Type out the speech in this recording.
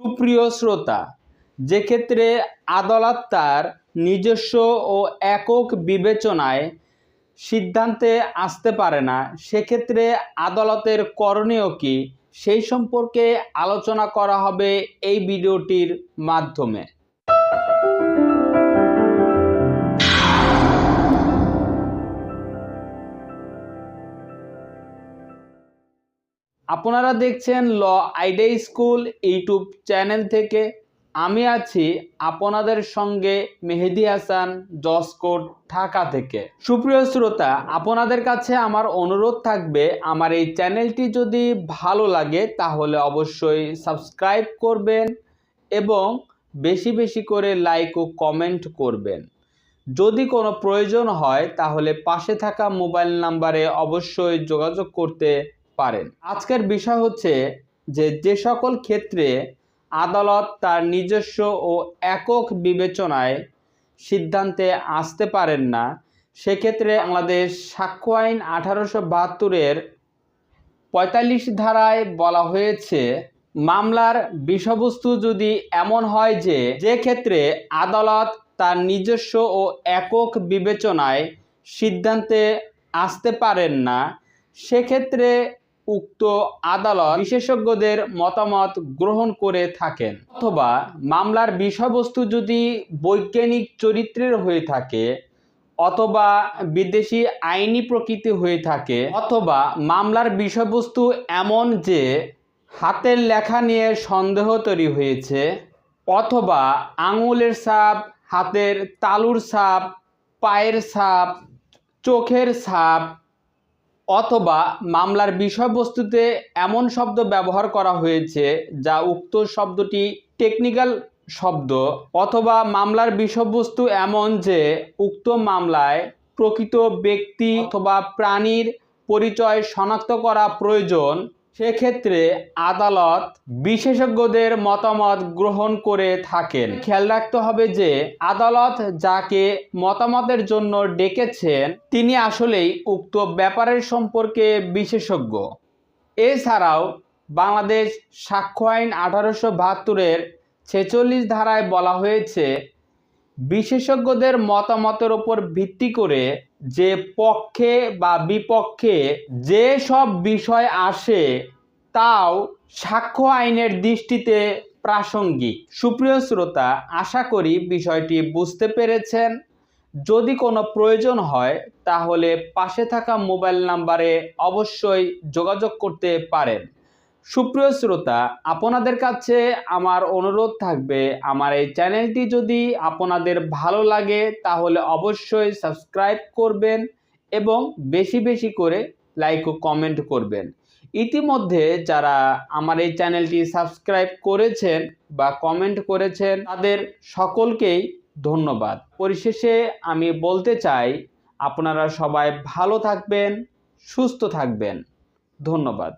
সুপ্রিয় শ্রোতা, যেক্ষেত্রে আদালত তার নিজস্ব ও একক বিবেচনায় সিদ্ধান্তে আসতে পারে না, সেক্ষেত্রে আদালতের করণীয় কি? সেই সম্পর্কে আলোচনা করা হবে এই ভিডিওটির মাধ্যমে। আপনারা দেখছেন law idea school YouTube channel থেকে। আমি আছি আপনাদের সঙ্গে মেহেদি হাসান জসকোট ঢাকা থেকে। সুপ্রিয় শ্রোতা, আপনাদের কাছে আমার অনুরোধ থাকবে, আমার এই চ্যানেলটি যদি ভালো লাগে, তাহলে অবশ্যই সাবস্ক্রাইব করবেন এবং বেশি বেশি করে লাইক ও কমেন্ট করবেন। যদি কোনো প্রয়োজন হয়, তাহলে পাশে থাকা মোবাইল নাম্বারে অবশ্যই যোগাযোগ করতে পারেন। আজকের বিষয় হচ্ছে যে যে সকল ক্ষেত্রে আদালত তার নিজস্ব ও একক বিবেচনায় সিদ্ধান্তে আসতে পারেন না, সেক্ষেত্রে বাংলাদেশ সাক্ষ্য আইন আঠারোশো বাহাত্তরের পঁয়তাল্লিশ ধারায় বলা হয়েছে, মামলার বিষয়বস্তু যদি এমন হয় যে যে ক্ষেত্রে আদালত তার নিজস্ব ও একক বিবেচনায় সিদ্ধান্তে আসতে পারেন না, সেক্ষেত্রে উক্ত আদালত বিশেষজ্ঞদের মতামত গ্রহণ করে থাকেন। অথবা মামলার বিষয়বস্তু যদি বৈজ্ঞানিক চরিত্রের হয়ে থাকে, অথবা বিদেশি আইনি প্রকৃতি হয়ে থাকে, অথবা মামলার বিষয়বস্তু এমন যে হাতের লেখা নিয়ে সন্দেহ তৈরি হয়েছে, অথবা আঙুলের সাপ হাতের তালুর সাপ পায়ের সাপ চোখের ছাপ অথবা মামলার বিষয়বস্তুতে এমন শব্দ ব্যবহার করা হয়েছে যা উক্ত শব্দটি টেকনিক্যাল শব্দ অথবা মামলার বিষয়বস্তু এমন যে উক্ত মামলায় প্রকৃত ব্যক্তি অথবা প্রাণীর পরিচয় শনাক্ত করা প্রয়োজন সেক্ষেত্রে আদালত বিশেষজ্ঞদের মতামত গ্রহণ করে থাকেন। খেয়াল রাখতে হবে যে আদালত যাকে মতামতের জন্য ডেকেছেন তিনি আসলেই উক্ত ব্যাপারের সম্পর্কে বিশেষজ্ঞ। এছাড়াও বাংলাদেশ সাক্ষ্য আইন আঠারোশো বাহাত্তরের ছেচল্লিশ ধারায় বলা হয়েছে বিশেষজ্ঞদের মতামতের ওপর ভিত্তি করে যে পক্ষে বা বিপক্ষে যে সব বিষয় আসে, তাও সাক্ষ্য আইনের দৃষ্টিতে প্রাসঙ্গিক। সুপ্রিয় শ্রোতা, আশা করি বিষয়টি বুঝতে পেরেছেন। যদি কোনো প্রয়োজন হয়, তাহলে পাশে থাকা মোবাইল নাম্বারে অবশ্যই যোগাযোগ করতে পারেন। সুপ্রিয় শ্রোতা, আপনাদের কাছে আমার অনুরোধ থাকবে, আমার এই চ্যানেলটি যদি আপনাদের ভালো লাগে, তাহলে অবশ্যই সাবস্ক্রাইব করবেন এবং বেশি বেশি করে লাইক ও কমেন্ট করবেন। ইতিমধ্যে যারা আমার এই চ্যানেলটি সাবস্ক্রাইব করেছেন বা কমেন্ট করেছেন, তাদের সকলকেই ধন্যবাদ। পরিশেষে আমি বলতে চাই, আপনারা সবাই ভালো থাকবেন, সুস্থ থাকবেন। ধন্যবাদ।